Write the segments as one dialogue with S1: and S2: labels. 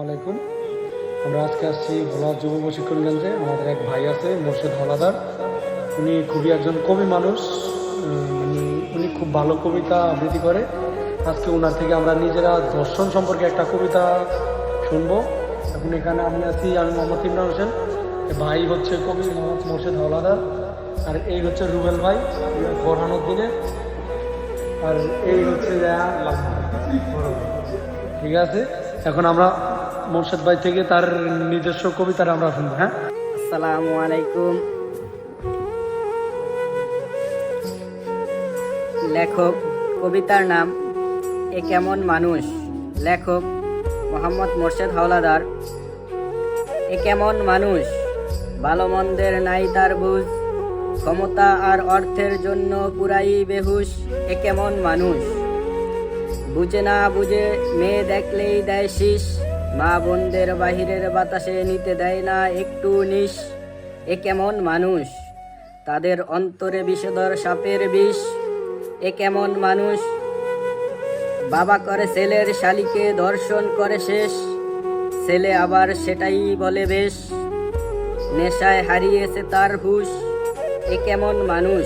S1: আলাইকুম। আমরা আজকে আসছি ভোলা যুব প্রশিক্ষণ কেন্দ্রে আমাদের এক ভাই আছে, মোর্শেদ হলাদার উনি খুবই একজন কবি মানুষ। মানে উনি খুব ভালো কবিতা আবৃত্তি করে। আজকে ওনার থেকে আমরা নিজেরা দর্শন সম্পর্কে একটা কবিতা শুনব। এখন এখানে আমি আছি, আমি মোহাম্মদ ইমরান হোসেন। ভাই হচ্ছে কবি মোহাম্মদ মোর্শেদ হলাদার আর এই হচ্ছে রুবেল ভাই ফরহানুর দিনে আর এই হচ্ছে ঠিক আছে? এখন আমরা মোর্শেদ ভাই থেকে তার নিজস্ব কবিতাটা আমরা শুনব হ্যাঁ?
S2: আসসালামু আলাইকুম। লেখক, কবিতার নাম, এ কেমন মানুষ? লেখক, মোহাম্মদ মোর্শেদ হাওলাদার। এ কেমন মানুষ? ভালো মন্দের নাই তার বুঝ। ক্ষমতা আর অর্থের জন্য পুরাই বেহুশ। এ কেমন মানুষ? বুঝে না বুঝে মেয়ে দেখলেই দেয় শীষ। মা বোনদের বাহিরের বাতাসে নিতে দেয় না, একটু নিশ। এ কেমন মানুষ? তাদের অন্তরে বিষধর সাপের বিষ। এ কেমন মানুষ? বাবা করে ছেলের শালিকে দর্শন করে শেষ। ছেলে আবার সেটাই বলে বেশ। নেশায় হারিয়েছে তার হুশ। এ কেমন মানুষ?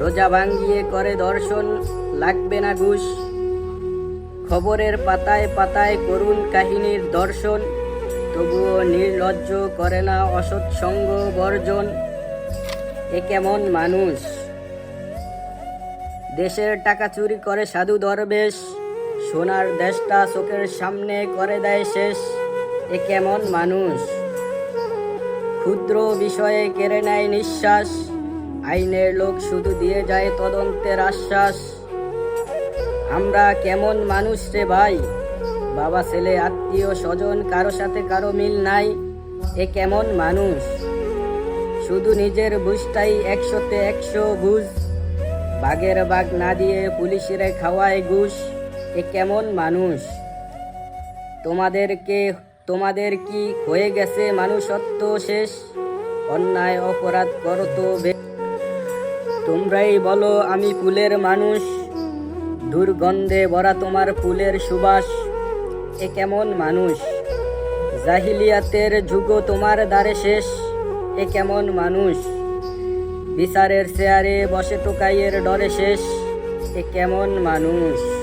S2: রোজা ভাঙ্গিয়ে করে দর্শন লাগবে না ঘুষ। খবরের পাতায় পাতায় করুণ কাহিনীর দর্শন। তবুও নির্লজ্জ করে না অসৎ সঙ্গ বর্জন। এ কেমন মানুষ? দেশের টাকা চুরি করে সাধু দরবেশ, সোনার দেশটা চোখের সামনে করে দেয় শেষ। এ কেমন মানুষ? ক্ষুদ্র বিষয়ে কেড়ে নেয় নিঃশ্বাস, আইনের লোক শুধু দিয়ে যায় তদন্তের আশ্বাস। আমরা কেমন মানুষ রে ভাই? বাবা ছেলে, আত্মীয় স্বজন, কারও সাথে কারও মিল নাই। এ কেমন মানুষ? শুধু নিজের বুঝটাই একশোতে একশো বুঝ। বাঘের বাঘ না দিয়ে পুলিশের খাওয়ায় ঘুষ। এ কেমন মানুষ? তোমাদেরকে তোমাদের কি হয়ে গেছে মানুষত্ব শেষ? অন্যায় অপরাধ করো তো তোমরাই বলো আমি ফুলের মানুষ। দুর্গন্ধে ভরা তোমার ফুলের সুবাস। এ কেমন মানুষ? জাহিলিয়াতের যুগ তোমার দ্বারে শেষ। এ কেমন মানুষ? বিচারের চেয়ারে বসে টোকাইয়ের ডরে শেষ। এ কেমন মানুষ?